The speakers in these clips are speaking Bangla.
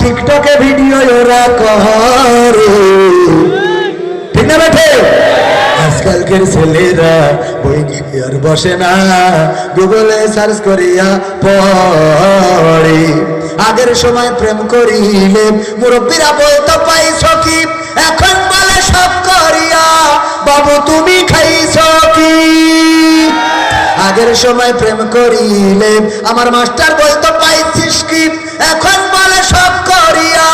টিকটকে ভিডিও ওরা ঠিক না বেঠে? ছেলেরা বই আর বসে না। গুগলে সার্চ করিয়া পড়ে। আগের সময় প্রেম করিলে মুরব্বীরা বলতো পাইছ কি এখন বলে সব করিয়া। বাবু, তুমি খাইছ কি? আগের সময় প্রেম করিলে আমার মাস্টার বলতো, পাইছিস কি? এখন সব করিয়া,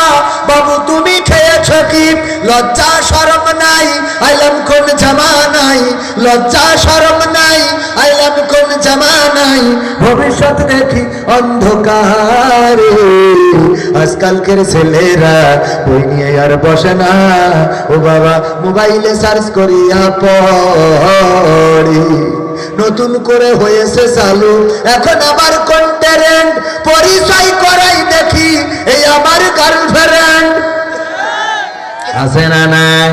বাবু তুমি খেয়েছ কি? লজ্জা, শরম নাই, আইলাম কোন জামানাই লজ্জা, শরম নাই, আইলাম কোন জামানাই ভবিষ্যৎ দেখি অন্ধকারে। আজকালকের ছেলেরা বই নিয়ে আর বসে না। ও বাবা, মোবাইলে সার্চ করিয়া পড়ি। নতুন করে হয়েছে চালু। এখন আবার কোন ট্যালেন্ট পরিচয় দেখি এই আমার গার্লফ্রেন্ড আছে না নাই?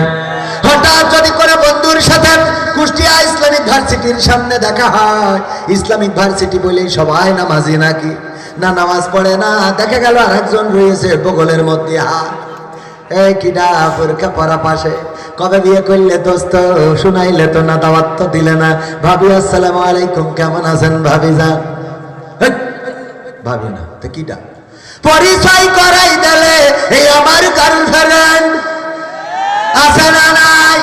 হঠাৎ যদি করে বন্ধুর সাথে কুষ্টিয়া ইসলামিক ভার্সিটির সামনে দেখা হয়, ইসলামিক ভার্সিটি বলেই সবাই নামাজি নাকি? না নামাজ পড়ে না, দেখা গেল আরেকজন রয়েছে বগলের মধ্যে হাত। এই কিডা পরীক্ষা পড়া পাশে কবে বিয়ে করলে দোস্ত? শুনাইলে তো না দাওয়াত তো দিলে না। ভাবি, আসসালামু আলাইকুম, কেমন আছেন ভাবি যা ভাবি না। তো কিডা পরিচয় করাই দিলে এই আমার গার্লফ্রেন্ড। আছে না নাই?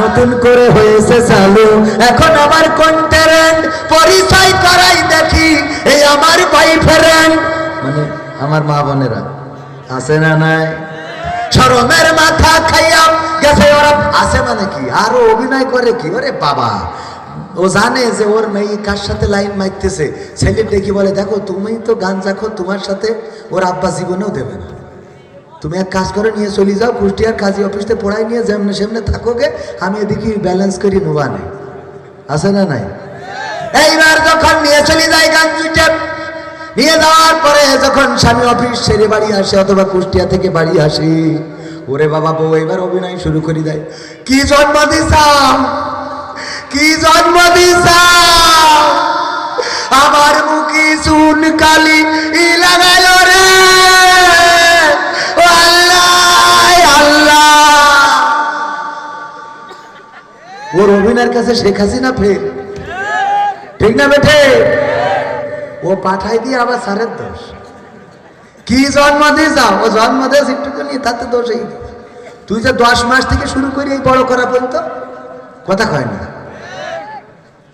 নতুন করে হয়েছে চালু। এখন আবার কোন ট্যালেন্ট পরিচয় করাই দেখি এই আমার বয়ফ্রেন্ড মানে আমার মা বোনেরা। আছে না নাই? শরমের মাথা খাইয়া গেছে ওরা। আছে মানে কি? আরও অভিনয় করে কি? ওরে বাবা। ও জানে যে ওর মেয়ে কার সাথে লাইন মারতেছে। ছেলে ডেকে বলে, দেখো তুমি তো গান রাখো তোমার সাথে ওর আব্বা জীবনেও দেবে না। তুমি এক কাজ করে, নিয়ে চলে যাও, কুষ্টিয়ার কাজী অফিসে পড়াই নিয়ে যেমনে সেমনে থাকোগে আমি এদিকে ব্যালেন্স করি নোবা নেই আছে না নাই? এইবার যখন নিয়ে চলে যায় গান দুইটা, নিয়ে যাওয়ার পরে যখন স্বামী অফিস ছেড়ে বাড়ি আসে অথবা কুষ্টিয়া থেকে বাড়ি আসি, ওরে বাবা বউ, এবার অভিনয় শুরু করে দেয়। কি জন্ম দিছাম? চুন কালি ই রে। ওর অভিনয়ের কাছে শেখ হাসিনা ফের। ঠিক না বেঠে? ও পাঠাই দিয়ে আবার সারের দোষ। কি জন্ম দিয়ে যাও? ও জন্ম দিয়েছে একটুখানি তাতে দোষ এই তুই যে দশ মাস থেকে শুরু করি এই বড় করা পর্যন্ত, কথা কয় না।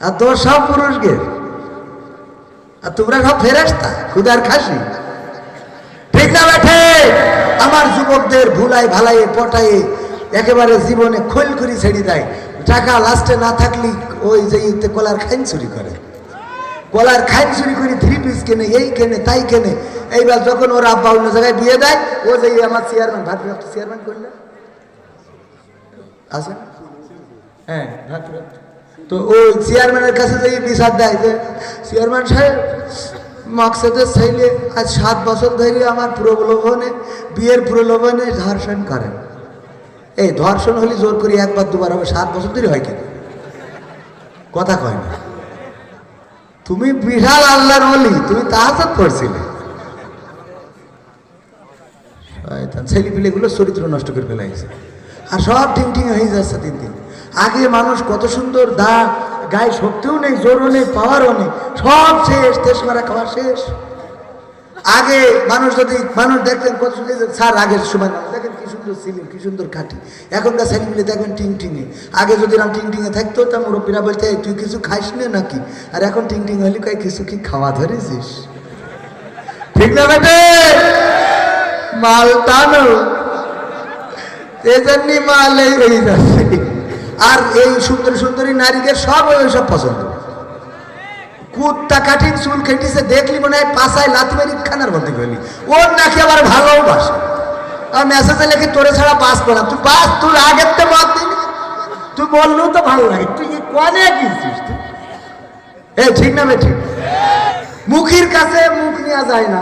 আর দোষ সব পুরুষকে আর তোমরা সব ফেরাস্তা খুদার খাসি। ঠিক না বেঠে আমার যুবকদের ভুলাই ভালাই পটাই একেবারে জীবনে খোল করে ছেড়ে দেয়। টাকা লাস্টে না থাকলে ওই যে কলার খাইন চুরি করে। কলার খাইন চুরি করে থ্রি পিস কেনে, এই কেনে, তাই কেনে। এইবার যখন ওর আব্বা অন্য জায়গায় বিয়ে দেয়, ও যে আমার চেয়ারম্যান ভাতৃপ্রাপ্ত চেয়ারম্যান করলে। আছে? হ্যাঁ ভাতৃপ্রাপ্ত তো ওই চেয়ারম্যানের কাছে যে বিচার দেয় যে, চেয়ারম্যান সাহেব, মাকসাদের ছেলে আজ সাত বছর ধরে আমার প্রলোভনে, বিয়ের প্রলোভনে ধর্ষণ করেন এই ধর্ষণ হলে জোর করি একবার দুবার হবে, সাত বছর ধরে হয় কিনা? কথা কয় না। তুমি বিশাল আল্লাহর বলি তুমি তাহাজাত করছিলে। ছেলে পিলেগুলো চরিত্র নষ্ট করে ফেলাইছে। আর সব টিং টিং হয়ে যাচ্ছে দিন দিন। আগে মানুষ কত সুন্দর দা, গায়ে শক্তিও নেই, জোরও নেই পাওয়ারও নেই, সব শেষ তেস মারা খাওয়া শেষ। আগে মানুষ যদি, মানুষ দেখতেন কত সুন্দর স্যার আগের সময়, দেখেন কি সুন্দর ছিলেন কি সুন্দর কাটি এখনকার ছেলেগুলি দেখবেন টিং টিঙে আগে যদি রাম টিং টিঙে থাকতো, তা মুরব্বীরা বলতে তুই কিছু খাইস না নাকি? আর এখন টিং টিং হলি কয়, কিছু কি খাওয়া ধরেছিস? ঠিক না বেটে? মাল টানো। এজন্যই মাল এই হয়ে যাচ্ছে আর এই সুন্দর সুন্দরী নারীকে সব ওই সব পছন্দ। কুত্তা কাঠিন চুল কেটেছে, দেখলি মনে হয় পাশায় লাথি মারি খানার বলতে গেলি। ওর নাকি আবার ভালোবাসে আর মেসেজে লেখি, তোরে ছাড়া পাস পড়া তুই পাস তোর আগের তো মত দিলি তুই বললেও তো ভালো লাগে। তুই কনে গিয়েছিস তুই? ঠিক না ঠিক মুখের কাছে মুখ নেওয়া যায় না।